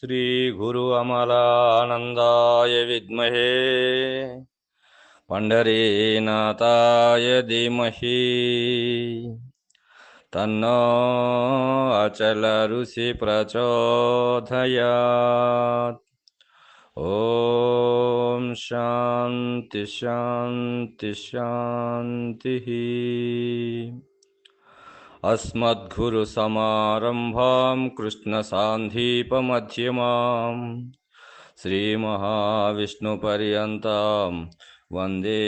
श्रीगुरु अमलानन्दाय विद्महे। पण्ढरीनाथाय धीमहि। तन्नो प्रचोदयात् ॐ शान्ति शान्ति शान्तिः। अस्मद्गुरुसमारम्भां कृष्णसान्धीपमध्यमाम् श्रीमहाविष्णुपर्यन्तां वन्दे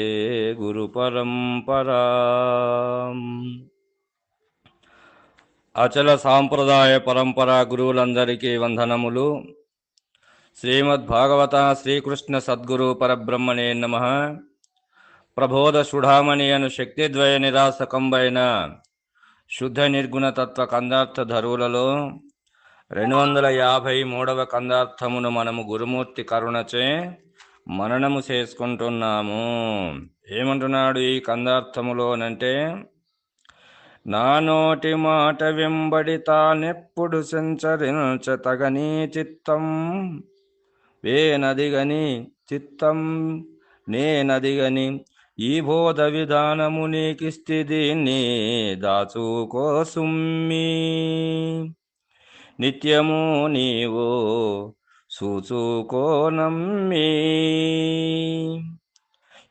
గురుపరంపరాం అచల సాంప్రదాయ పరంపర గురువులందరికీ వందనములు శ్రీమద్ భాగవత శ్రీకృష్ణ సద్గురు పరబ్రహ్మణే నమ ప్రబోధ సుఢామణి అను శక్తిద్వయ నిరాసకంబైన శుద్ధ నిర్గుణతత్వ కందార్థ ధరువులలో రెండు వందల యాభై మూడవ కందార్థమును మనము గురుమూర్తి కరుణచే మననము చేసుకుంటున్నాము. ఏమంటున్నాడు ఈ కందార్థములోనంటే నా నోటి మాట వెంబడి తానెప్పుడు సంచరించ తగని చిత్తం వేనదిగని చిత్తం నేనదిగని ఈ బోధ విధానము నీకిస్తి దీన్ని దాచుకోసుమ్మి. నిత్యము నీవు సూచుకోనమ్మి.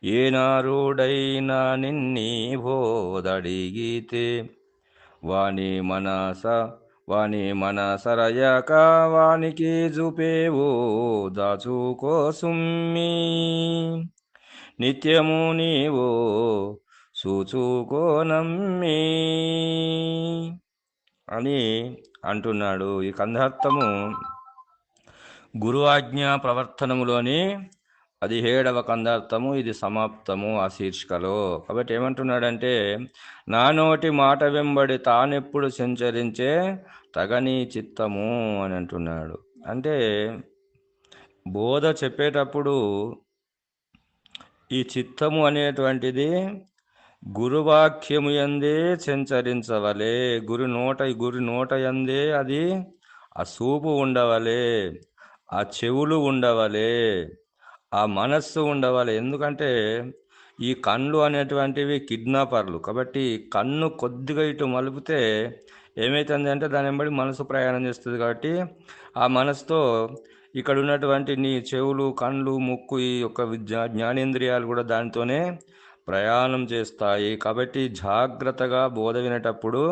ఏనారుడైనా నిన్ని బోధడిగితే వాణి మనస వాని మనసరయక వానికి చూపేవు దాచుకోసుమ్మి. నిత్యము నీవు సూచుకోనమ్మి అని అంటున్నాడు ఈ కంధార్థము గురు ఆజ్ఞా ప్రవర్తనములోని పదిహేడవ కందార్థము. ఇది సమాప్తము ఆ శీర్షికలో. కాబట్టి ఏమంటున్నాడంటే నా నోటి మాట వెంబడి తానెప్పుడు సంచరించే తగని చిత్తము అని అంటున్నాడు. అంటే బోధ చెప్పేటప్పుడు ఈ చిత్తము అనేటువంటిది గురువాక్యము ఎందే సంచరించవలే. గురు నోట గురు నోట ఎందే అది ఆ సూపు ఉండవలే ఆ చెవులు ఉండవలే ఆ మనస్సు ఉండవాలి. ఎందుకంటే ఈ కళ్ళు అనేటువంటివి కిడ్నాపర్లు. కాబట్టి కన్ను కొద్దిగా ఇటు మలిపితే ఏమవుతుంది అంటే దాని వెంబడి మనసు ప్రయాణం చేస్తుంది కాబట్టి ఆ మనసుతో ఇక్కడ ఉన్నటువంటి నీ చెవులు కళ్ళు ముక్కు ఈ యొక్క విద్యా జ్ఞానేంద్రియాలు కూడా దానితోనే ప్రయాణం చేస్తాయి. కాబట్టి జాగ్రత్తగా బోధ వినేటప్పుడు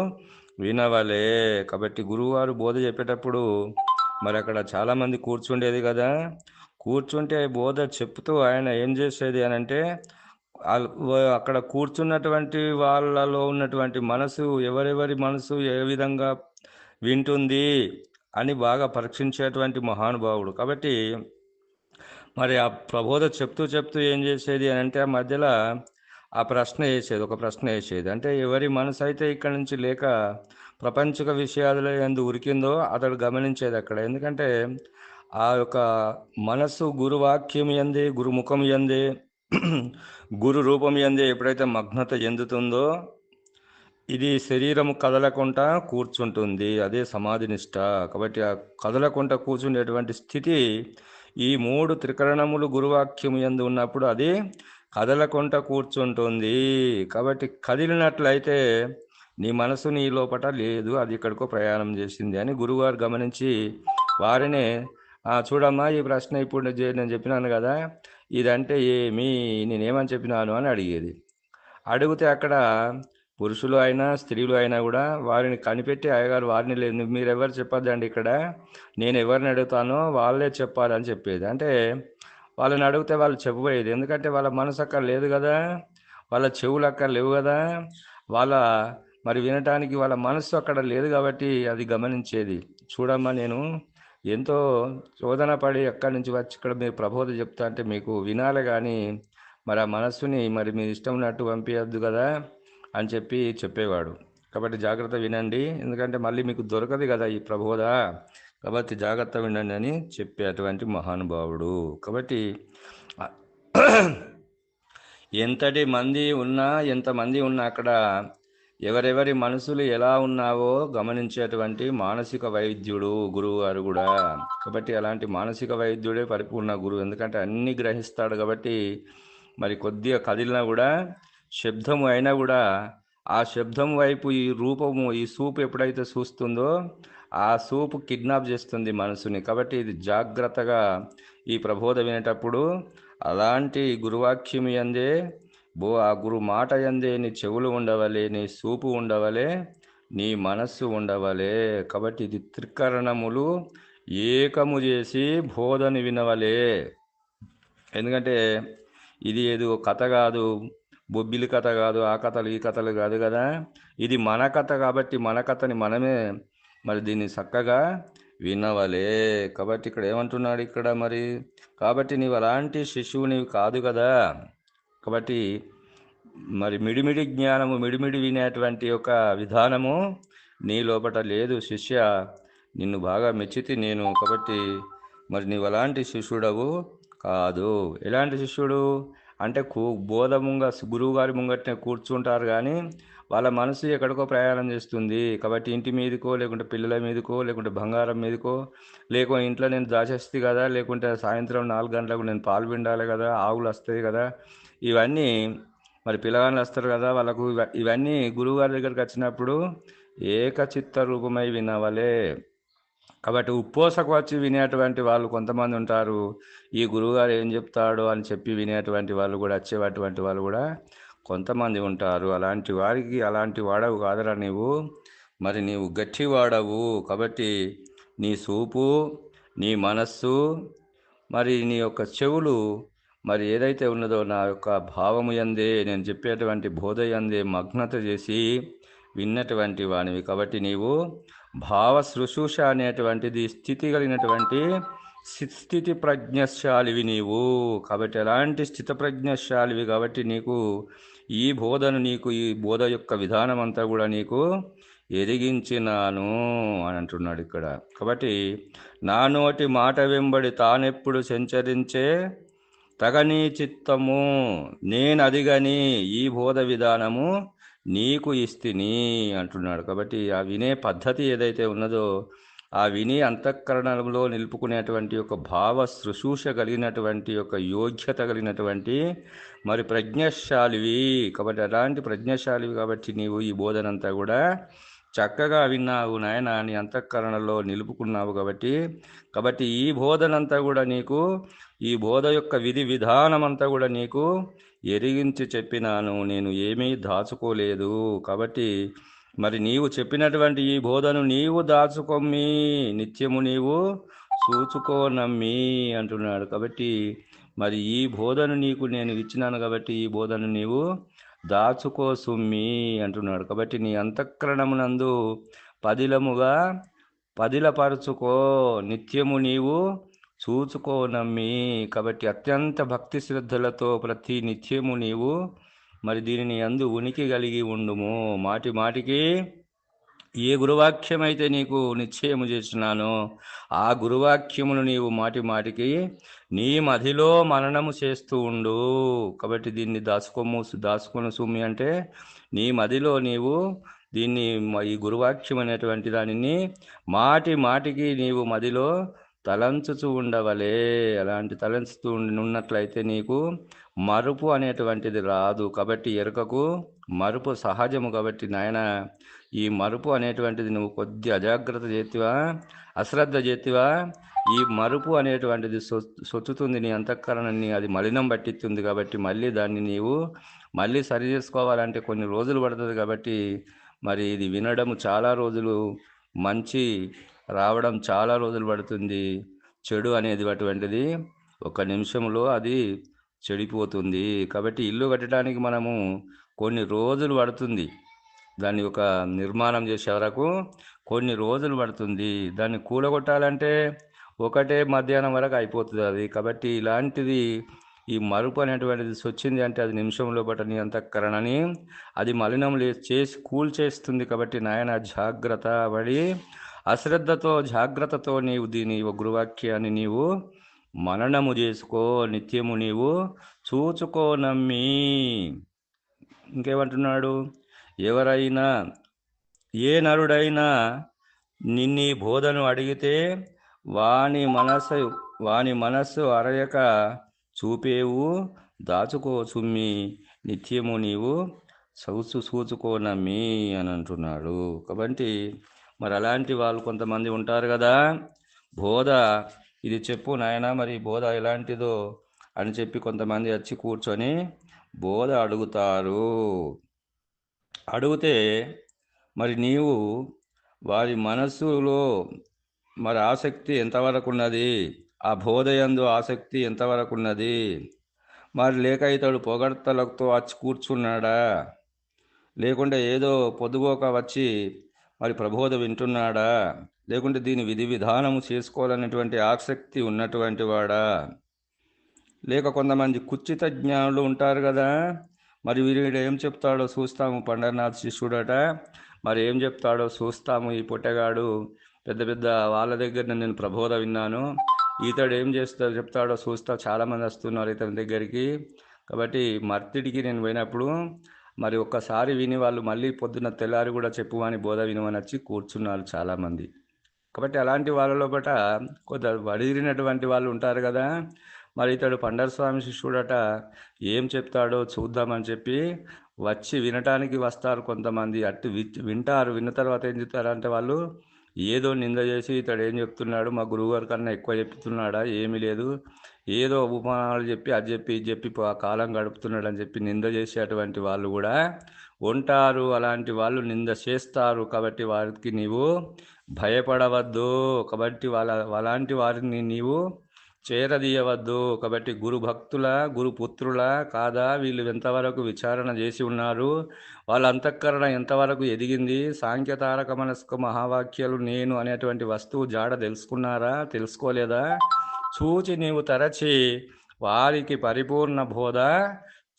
వినవలే. కాబట్టి గురువుగారు బోధ చెప్పేటప్పుడు మరి అక్కడ చాలామంది కూర్చుండేది కదా. కూర్చుంటే బోధ చెప్తూ ఆయన ఏం చేసేది అని అంటే అక్కడ కూర్చున్నటువంటి వాళ్ళలో ఉన్నటువంటి మనసు ఎవరెవరి మనసు ఏ విధంగా వింటుంది అని బాగా పరీక్షించేటువంటి మహానుభావుడు. కాబట్టి మరి ఆ ప్రబోధ చెప్తూ చెప్తూ ఏం చేసేది అని అంటే ఆ మధ్యలో ఆ ప్రశ్న వేసేది ఒక ప్రశ్న వేసేది. అంటే ఎవరి మనసు అయితే ఇక్కడ నుంచి లేక ప్రపంచక విషయాలలో ఎందు ఉరికిందో అతడు గమనించేది అక్కడ. ఎందుకంటే ఆ యొక్క మనస్సు గురువాక్యం ఎందే గురుముఖం ఎందే గురు రూపం ఎందే ఎప్పుడైతే మగ్నత చెందుతుందో ఇది శరీరం కదలకుండా కూర్చుంటుంది అదే సమాధి నిష్ట. కాబట్టి ఆ కదలకుండా కూర్చుండేటువంటి స్థితి ఈ మూడు త్రికరణములు గురువాక్యం ఎందు ఉన్నప్పుడు అది కదలకుండా కూర్చుంటుంది. కాబట్టి కదిలినట్లయితే నీ మనసు నీ లోపట లేదు అది ఇక్కడికో ప్రయాణం చేసింది అని గురువారు గమనించి వారినే చూడమ్మా ఈ ప్రశ్న ఇప్పుడు నేను చెప్పినాను కదా ఇదంటే ఏమి? నేనేమని చెప్పినాను? అని అడిగేది. అడిగితే అక్కడ పురుషులు అయినా స్త్రీలు అయినా కూడా వారిని కనిపెట్టి అయ్యగారు వారిని లేదు. మీరెవరు చెప్పొద్దండి ఇక్కడ? నేను ఎవరిని అడుగుతానో వాళ్ళే చెప్పాలని చెప్పేది. అంటే వాళ్ళని అడిగితే వాళ్ళు చెప్పబోయేది. ఎందుకంటే వాళ్ళ మనసు అక్కడ లేదు కదా వాళ్ళ చెవులు అక్కడ లేవు కదా వాళ్ళ మరి వినటానికి వాళ్ళ మనస్సు అక్కడ లేదు కాబట్టి అది గమనించేది. చూడమ్మా నేను ఎంతో శోధన పడి అక్కడి నుంచి వచ్చి ఇక్కడ మీరు ప్రబోధ చెప్తా అంటే మీకు వినాలి కానీ మరి ఆ మనస్సుని మరి మీ ఇష్టం ఉన్నట్టు పంపించద్దు కదా. అని చెప్పి చెప్పేవాడు. కాబట్టి జాగ్రత్త వినండి. ఎందుకంటే మళ్ళీ మీకు దొరకదు కదా ఈ ప్రబోధ. కాబట్టి జాగ్రత్త వినండి అని చెప్పేటువంటి మహానుభావుడు. కాబట్టి ఎంతటి మంది ఉన్నా ఎంతమంది ఉన్నా అక్కడ ఎవరెవరి మనసులు ఎలా ఉన్నావో గమనించేటువంటి మానసిక వైద్యుడు గురువు గారు కూడా. కాబట్టి అలాంటి మానసిక వైద్యుడే పరిపూర్ణ గురువు. ఎందుకంటే అన్ని గ్రహిస్తాడు కాబట్టి మరి కొద్దిగా కదిలినా కూడా శబ్దము అయినా కూడా ఆ శబ్దం వైపు ఈ రూపము ఈ సూపు ఎప్పుడైతే చూస్తుందో ఆ సూపు కిడ్నాప్ చేస్తుంది మనసుని. కాబట్టి ఇది జాగ్రత్తగా ఈ ప్రబోధ వినేటప్పుడు అలాంటి గురువాక్యం ఎందే బో ఆ గురు మాట ఎందే నీ చెవులు ఉండవలే నీ సూపు ఉండవలే నీ మనస్సు ఉండవలే. కాబట్టి ఇది త్రికరణములు ఏకము చేసి బోధని వినవలే. ఎందుకంటే ఇది ఏదో కథ కాదు. బొబ్బిలి కథ కాదు ఆ కథలు ఈ కథలు కాదు కదా? ఇది మన కథ కాబట్టి మన కథని మనమే మరి దీన్ని చక్కగా వినవలే. కాబట్టి ఇక్కడ ఏమంటున్నాడు ఇక్కడ మరి? కాబట్టి నీవు అలాంటి శిశువు కాదు కదా? కాబట్టి మరి మిడిమిడి జ్ఞానము మిడిమిడి వినేటువంటి ఒక విధానము నీ లోపట లేదు. శిష్య నిన్ను బాగా మెచ్చితి నేను. కాబట్టి మరి నీవు అలాంటి శిష్యుడవు కాదు. ఎలాంటి శిష్యుడు? అంటే కూ బోధ ముంగ గురువు గారి ముంగట్నే కూర్చుంటారు కానీ వాళ్ళ మనసు ఎక్కడికో ప్రయాణం చేస్తుంది. కాబట్టి ఇంటి మీదకో లేకుంటే పిల్లల మీదకో లేకుంటే బంగారం మీదకో లేకుంటే ఇంట్లో నేను దాచేస్తే కదా లేకుంటే సాయంత్రం నాలుగు గంటలకు నేను పాలు పిండాలి కదా ఆవులు వస్తాయి కదా ఇవన్నీ మరి పిల్లగాళ్ళు వస్తారు కదా వాళ్ళకు ఇవన్నీ గురువుగారి దగ్గరికి వచ్చినప్పుడు ఏకచిత్త రూపమై వినవలే. కాబట్టి ఉప్పోసకు వచ్చి వినేటువంటి వాళ్ళు కొంతమంది ఉంటారు. ఈ గురువుగారు ఏం చెప్తాడో అని చెప్పి వినేటువంటి వాళ్ళు కూడా వచ్చేటువంటి వాళ్ళు కూడా కొంతమంది ఉంటారు. అలాంటి వారికి అలాంటి వాడవు కాదురా నీవు. మరి నీవు గట్టి వాడవు కాబట్టి నీ సూపు నీ మనస్సు మరి నీ యొక్క చెవులు మరి ఏదైతే ఉన్నదో నా యొక్క భావము ఎందే నేను చెప్పేటువంటి బోధ ఎందే మగ్నత చేసి విన్నటువంటి వానివి. కాబట్టి నీవు భావ శుశ్రూష అనేటువంటిది స్థితి కలిగినటువంటి స్థితి ప్రజ్ఞశాలివి నీవు. కాబట్టి ఎలాంటి స్థిత ప్రజ్ఞశాలివి? కాబట్టి నీకు ఈ బోధను నీకు ఈ బోధ యొక్క విధానం అంతా కూడా నీకు ఎరిగించినాను అని అంటున్నాడు ఇక్కడ. కాబట్టి నా నోటి మాట వెంబడి తానెప్పుడు సంచరించే తగని చిత్తము నేను అదిగని ఈ బోధ విధానము నీకు ఇస్తిని అంటున్నాడు. కాబట్టి ఆ వినే పద్ధతి ఏదైతే ఉన్నదో ఆ విని అంతఃకరణలో నిలుపుకునేటువంటి ఒక భావ శుశ్రూష కలిగినటువంటి ఒక యోగ్యత కలిగినటువంటి మరి ప్రజ్ఞశాలివి. కాబట్టి అలాంటి ప్రజ్ఞశాలివి కాబట్టి నీవు ఈ బోధనంతా కూడా చక్కగా విన్నావు నాయన. నీ అంతఃకరణలో నిలుపుకున్నావు కాబట్టి కాబట్టి ఈ బోధనంతా కూడా నీకు ఈ బోధ యొక్క విధి విధానం అంతా కూడా నీకు ఎరిగించి చెప్పినాను నేను ఏమీ దాచుకోలేదు. కాబట్టి మరి నీవు చెప్పినటువంటి ఈ బోధను నీవు దాచుకొమ్మి నిత్యము నీవు చూచుకోనమ్మి అంటున్నాడు. కాబట్టి మరి ఈ బోధను నీకు నేను ఇచ్చినాను కాబట్టి ఈ బోధను నీవు దాచుకో సుమ్మి అంటున్నాడు. కాబట్టి నీ అంతఃకరణమునందు పదిలముగా పదిలపరుచుకో నిత్యము నీవు చూచుకో నమ్మి కాబట్టి అత్యంత భక్తి శ్రద్ధలతో ప్రతి నిత్యము నీవు మరి దీనిని అందు ఉనికి కలిగి ఉండుము. మాటి మాటికి ఏ గురువాక్యం అయితే నీకు నిశ్చయము చేసినానో ఆ గురువాక్యమును నీవు మాటి మాటికి నీ మదిలో మననము చేస్తూ ఉండు. కాబట్టి దీన్ని దాచుకోము దాచుకొని సుమి అంటే నీ మదిలో నీవు దీన్ని ఈ గురువాక్యం అనేటువంటి దానిని మాటి మాటికి నీవు మదిలో తలంచుచు ఉండవలే. అలాంటి తలంచుతూ ఉన్నట్లయితే నీకు మరుపు అనేటువంటిది రాదు. కాబట్టి ఎరుకకు మరుపు సహజము కాబట్టి నాయన ఈ మరుపు అనేటువంటిది నువ్వు కొద్ది అజాగ్రత్త చేతివా? అశ్రద్ధ చేతివా? ఈ మరుపు అనేటువంటిది సొ- సొచ్చుతుంది నీ అంతఃకరణని అది మలినం పట్టిస్తుంది కాబట్టి మళ్ళీ దాన్ని నీవు మళ్ళీ సరి చేసుకోవాలంటే కొన్ని రోజులు పడుతుంది కాబట్టి మరి ఇది వినడం చాలా రోజులు మంచి రావడం చాలా రోజులు పడుతుంది. చెడు అనేది అటువంటిది ఒక నిమిషంలో అది చెడిపోతుంది. కాబట్టి ఇల్లు కట్టడానికి మనము కొన్ని రోజులు పడుతుంది. దాన్ని ఒక నిర్మాణం చేసే వరకు కొన్ని రోజులు పడుతుంది. దాన్ని కూలగొట్టాలంటే ఒకటే మధ్యాహ్నం వరకు అయిపోతుంది అది. కాబట్టి ఇలాంటిది ఈ మరుపు అనేటువంటిది వచ్చింది అంటే అది నిమిషంలో పట్టని అంతఃకరణని అది మలినం లే చేసి కూల్ చేస్తుంది కాబట్టి నాయన జాగ్రత్త పడి అశ్రద్ధతో జాగ్రత్తతో నీవు దీని ఒక గురువాక్యాన్ని నీవు మననము చేసుకో నిత్యము నీవు చూచుకో నమ్మి. ఇంకేమంటున్నాడు? ఎవరైనా ఏ నరుడైనా నిన్ని బోధను అడిగితే వాని మనస్సు వాని మనస్సు అరయక చూపేవు దాచుకో చుమ్మి. నిత్యము నీవు సౌసు సూచుకోనమ్మి అని అంటున్నాడు. కాబట్టి మరి అలాంటి వాళ్ళు కొంతమంది ఉంటారు కదా. బోధ ఇది చెప్పు నాయన మరి బోధ ఎలాంటిదో అని చెప్పి కొంతమంది వచ్చి కూర్చొని బోధ అడుగుతారు. అడిగితే మరి నీవు వారి మనస్సులో మరి ఆసక్తి ఎంతవరకు ఉన్నది? ఆ బోధయందు ఆసక్తి ఎంతవరకు ఉన్నది? మరి లేక ఇతడు పొగడ్తలతో వచ్చి కూర్చున్నాడా? లేకుంటే ఏదో పొద్దుగోక వచ్చి మరి ప్రబోధ వింటున్నాడా? లేకుంటే దీని విధి విధానము చేసుకోవాలనేటువంటి ఆసక్తి ఉన్నటువంటి వాడా? లేక కొంతమంది కుచిత జ్ఞానులు ఉంటారు కదా? మరి వీడు ఏం చెప్తాడో చూస్తాము పండరనాథ్ శిష్యుడట. మరి ఏం చెప్తాడో చూస్తాము ఈ పుట్టగాడు. పెద్ద పెద్ద వాళ్ళ దగ్గర నేను ప్రబోధ విన్నాను. ఇతడు ఏం చేస్తాడో చెప్తాడో చూస్తా. చాలామంది వస్తున్నారు ఇతని దగ్గరికి. కాబట్టి మర్తిడికి నేను పోయినప్పుడు మరి ఒక్కసారి విని వాళ్ళు మళ్ళీ పొద్దున్న తెల్లారి కూడా చెప్పు అని బోధ వినమని వచ్చి కూర్చున్నారు చాలామంది. కాబట్టి అలాంటి వాళ్ళ లోపట కొంత వడిరినటువంటి వాళ్ళు ఉంటారు కదా మరి ఇతడు పండరస్వామి శిష్యుడట ఏం చెప్తాడో చూద్దామని చెప్పి వచ్చి వినటానికి వస్తారు కొంతమంది. అట్టు వి- వింటారు విన్న తర్వాత ఏం చెప్తారంటే వాళ్ళు ఏదో నింద చేసి ఇతడు ఏం చెప్తున్నాడు? మా గురువుగారి కన్నా ఎక్కువ చెప్తున్నాడా? ఏమీ లేదు. ఏదో ఉపమానాలు చెప్పి అది చెప్పి ఇది చెప్పి ఆ కాలం గడుపుతున్నాడు అని చెప్పి నింద చేసేటువంటి వాళ్ళు కూడా ఉంటారు. అలాంటి వాళ్ళు నింద చేస్తారు. కాబట్టి వారికి నీవు భయపడవద్దు. కాబట్టి వాళ్ళ అలాంటి వారిని నీవు చేరదీయవద్దు. కాబట్టి గురు భక్తుల గురు కాదా వీళ్ళు ఎంతవరకు విచారణ చేసి ఉన్నారు? వాళ్ళ అంతఃకరణ ఎంతవరకు ఎదిగింది? సాంఖ్యతారక మనస్క మహావాక్యాలు నేను అనేటువంటి వస్తువు జాడ తెలుసుకున్నారా? తెలుసుకోలేదా? చూచి నీవు తరచి వారికి పరిపూర్ణ బోధ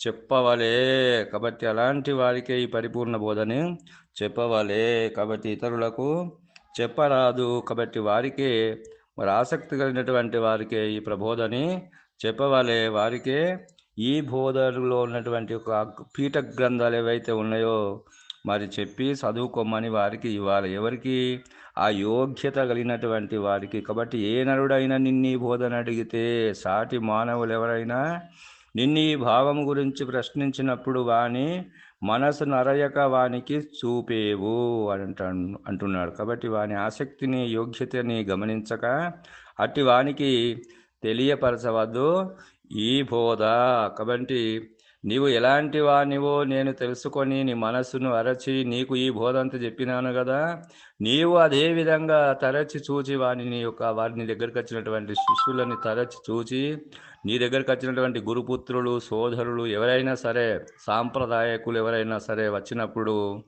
చెప్పవలే. కాబట్టి అలాంటి వారికే ఈ పరిపూర్ణ బోధని చెప్పవలే. కాబట్టి ఇతరులకు చెప్పరాదు. కాబట్టి వారికే మరి ఆసక్తి కలిగినటువంటి వారికే ఈ ప్రబోధని చెప్పవలే. వారికే ఈ బోధనలో ఉన్నటువంటి ఒక పీఠ గ్రంథాలు ఏవైతే ఉన్నాయో మరి చెప్పి చదువుకోమని వారికి ఇవ్వాలి. ఎవరికి? ఆ యోగ్యత కలిగినటువంటి వారికి. కాబట్టి ఏ నరుడైనా నిన్నీ బోధన అడిగితే సాటి మానవులు ఎవరైనా నిన్నీ భావం గురించి ప్రశ్నించినప్పుడు వాని మనసు నరయక వానికి చూపేవు అని అంటున్నాడు. కాబట్టి వాని ఆసక్తిని యోగ్యతని గమనించక అట్టి వానికి తెలియపరచవద్దు. ఈ బోధ. కాబట్టి నీవు ఎలాంటి వానివో నేను తెలుసుకొని నీ మనస్సును అరచి నీకు ఈ బోధంత చెప్పినాను కదా. నీవు అదే విధంగా తరచి చూచి వాని నీ యొక్క వారిని దగ్గరికి వచ్చినటువంటి శిష్యులని తరచి చూచి నీ దగ్గరికి వచ్చినటువంటి గురుపుత్రులు సోదరులు ఎవరైనా సరే సాంప్రదాయకులు ఎవరైనా సరే వచ్చినప్పుడు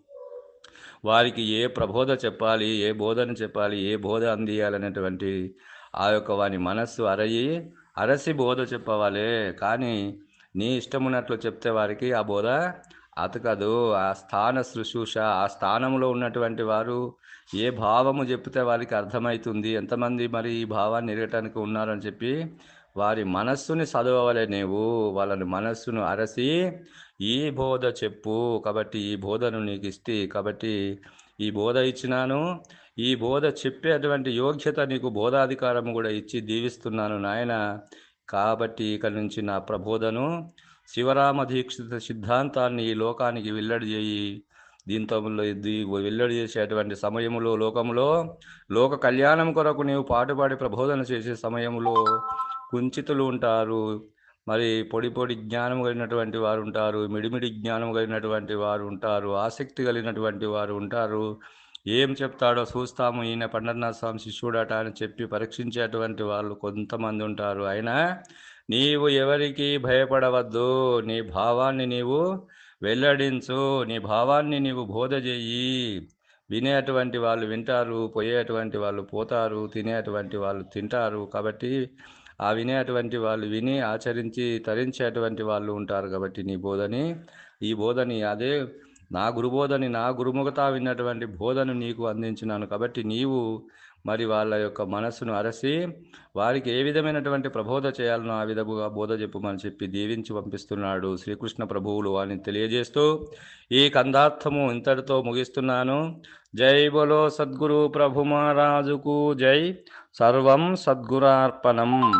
వారికి ఏ ప్రబోధ చెప్పాలి ఏ బోధన చెప్పాలి ఏ బోధ అందియాలనేటువంటి ఆ యొక్క వాని మనస్సు అరయి అరసి బోధ చెప్పవాలే. కానీ నీ ఇష్టమున్నట్లు చెప్తే వారికి ఆ బోధ అతకదు. ఆ స్థాన శుశ్రూష ఆ స్థానంలో ఉన్నటువంటి వారు ఏ భావము చెప్తే వారికి అర్థమవుతుంది ఎంతమంది మరి ఈ భావాన్ని ఎరగటానికి ఉన్నారని చెప్పి వారి మనస్సుని చదవలే నీవు. వాళ్ళని మనస్సును అరసి ఈ బోధ చెప్పు. కాబట్టి ఈ బోధను నీకు ఇస్తే కాబట్టి ఈ బోధ ఇచ్చినాను. ఈ బోధ చెప్పేటువంటి యోగ్యత నీకు బోధాధికారం కూడా ఇచ్చి దీవిస్తున్నాను నాయన. కాబట్టి ఇక నుంచి నా ప్రబోధను శివరామ దీక్షిత సిద్ధాంతాన్ని ఈ లోకానికి వెల్లడి చేయి. దీంతో వెల్లడి చేసేటువంటి సమయంలో లోకంలో లోక కళ్యాణం కొరకు నీవు పాటుపాడి ప్రబోధన చేసే సమయంలో కుంచితులు ఉంటారు. మరి పొడి పొడి జ్ఞానం కలిగినటువంటి వారు ఉంటారు. మిడిమిడి జ్ఞానం కలిగినటువంటి వారు ఉంటారు. ఆసక్తి కలిగినటువంటి వారు ఉంటారు. ఏం చెప్తాడో చూస్తాము. ఈయన పండరనాథ స్వామి శిష్యుడట అని చెప్పి పరీక్షించేటువంటి వాళ్ళు కొంతమంది ఉంటారు. అయినా నీవు ఎవరికి భయపడవద్దు. నీ భావాన్ని నీవు వెల్లడించు. నీ భావాన్ని నీవు బోధ చెయ్యి. వినేటువంటి వాళ్ళు వింటారు. పోయేటువంటి వాళ్ళు పోతారు. తినేటువంటి వాళ్ళు తింటారు. కాబట్టి ఆ వినేటువంటి వాళ్ళు విని ఆచరించి తరించేటువంటి వాళ్ళు ఉంటారు కాబట్టి నీ బోధని ఈ బోధని అదే నా గురుబోధని నా గురుముఖత విన్నటువంటి బోధను నీకు అందించినాను కాబట్టి నీవు మరి వాళ్ళ యొక్క మనస్సును అరసి వారికి ఏ విధమైనటువంటి ప్రబోధ చేయాలనో ఆ విధముగా బోధ చెప్పుమని చెప్పి దీవించి పంపిస్తున్నాడు శ్రీకృష్ణ ప్రభువులు అని తెలియజేస్తూ ఈ కందార్థము ఇంతటితో ముగిస్తున్నాను. జై బోలో సద్గురు ప్రభు మహారాజుకు జై. సర్వం సద్గురార్పణం.